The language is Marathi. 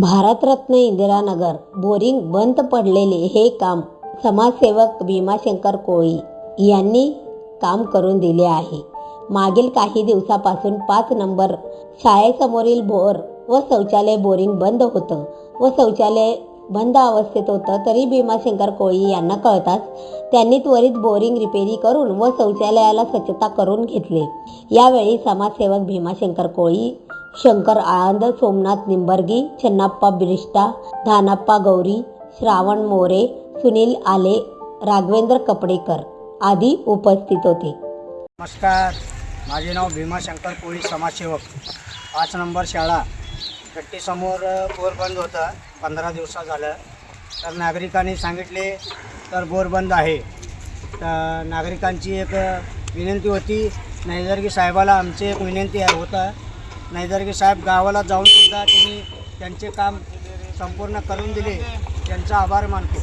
भारतरत्न इंदिरानगर बोरिंग बंद पडलेले हे काम समाजसेवक भीमाशंकर कोळी यांनी काम करून दिले आहे. मागील काही दिवसापासून पाच नंबर शाळेसमोरील बोर व शौचालय बोरिंग बंद होतं व शौचालय बंद अवस्थेत होतं तरी भीमाशंकर कोळी यांना कळताच त्यांनी त्वरित बोरिंग रिपेरी करून व शौचालयाला स्वच्छता करून घेतले. यावेळी समाजसेवक भीमाशंकर कोळी शंकर आळंद सोमनाथ निंबर्गी चन्नाप्पा बिरिष्टा धानाप्पा गौरी श्रावण मोरे सुनील आले राघवेंद्र कपडेकर आदी उपस्थित होते. नमस्कार. माझे नाव भीमाशंकर कोळी समाजसेवक. पाच नंबर शाळा. गट्टीसमोर बोर बंद होतं. पंधरा दिवसा झालं. तर नागरिकांनी सांगितले तर बोर बंद आहे. तर नागरिकांची एक विनंती होती. नैसर्गिक साहेबाला आमची एक विनंती आहे. होता. नैसर्गिक साहेब गावाला जाऊनसुद्धा त्यांनी त्यांचे काम संपूर्ण करून दिले त्यांचा आभार मानतो.